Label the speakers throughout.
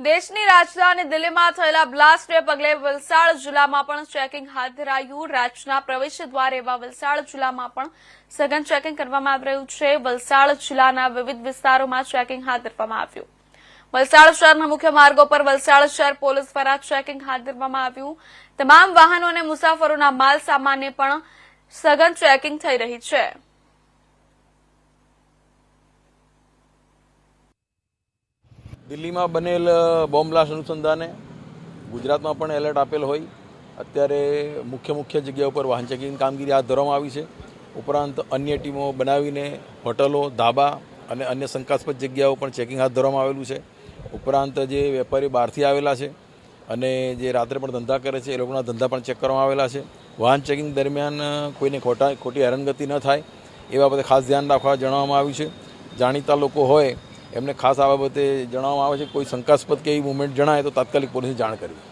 Speaker 1: દેશની રાજધાની દિલ્હીમાં થયેલા બ્લાસ્ટને પગલે વલસાડ જિલ્લામાં પણ ચેકિંગ હાથ ધરાયું. રાજ્યના પ્રવેશ દ્વાર એવા વલસાડ જિલ્લામાં પણ સઘન ચેકિંગ કરવામાં આવી રહ્યું છે. વલસાડ જિલ્લાના વિવિધ વિસ્તારોમાં ચેકિંગ હાથ ધરવામાં આવ્યું. વલસાડ શહેરના મુખ્ય માર્ગો પર વલસાડ શહેર પોલીસ દ્વારા ચેકિંગ હાથ ધરવામાં આવ્યું. તમામ વાહનો અને મુસાફરોના માલ સામાનને પણ સઘન ચેકિંગ થઈ રહી છે.
Speaker 2: દિલ્હીમાં બનેલ બોમ્બ અનુસંધાને ગુજરાતમાં પણ એલર્ટ આપેલ હોય. અત્યારે મુખ્ય મુખ્ય જગ્યા ઉપર વાહન ચેકિંગ કામગીરી હાથ ધરવામાં આવી છે. ઉપરાંત અન્ય ટીમો બનાવીને હોટલો, ધાબા અને અન્ય શંકાસ્પદ જગ્યાઓ પણ ચેકિંગ હાથ ધરવામાં આવેલું છે. ઉપરાંત જે વેપારી બહારથી આવેલા છે અને જે રાત્રે પણ ધંધા કરે છે, એ લોકોના ધંધા પણ ચેક કરવામાં આવેલા છે. વાહન ચેકિંગ દરમિયાન કોઈને ખોટા, ખોટી હેરાનગતિ ન થાય, એ બાબતે ખાસ ધ્યાન રાખવા જણાવવામાં આવ્યું છે. જાણીતા લોકો હોય એમને ખાસ આ બાબતે જણાવવામાં આવે છે કોઈ શંકાસ્પદ કે એવી મુવમેન્ટ જણાય તો તાત્કાલિક પોલીસને જાણ કરવી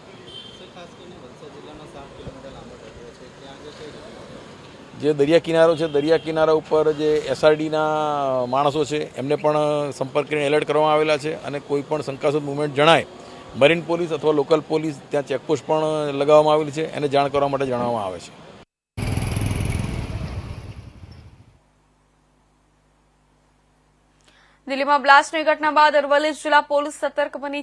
Speaker 2: જે દરિયા કિનારો છે, દરિયા કિનારા ઉપર જે એસઆરડીના માણસો છે, એમને પણ સંપર્ક કરીને એલર્ટ કરવામાં આવેલા છે અને કોઈ પણ શંકાસ્પદ મુવમેન્ટ જણાય, મરીન પોલીસ અથવા લોકલ પોલીસ ત્યાં ચેકપોસ્ટ પણ લગાવવામાં આવેલી છે, એને જાણ કરવા માટે જણાવવામાં આવે છે.
Speaker 1: દિલ્હીમાં બ્લાસ્ટની ઘટના બાદ અરવલ્લી જિલ્લા પોલીસ સતર્ક બની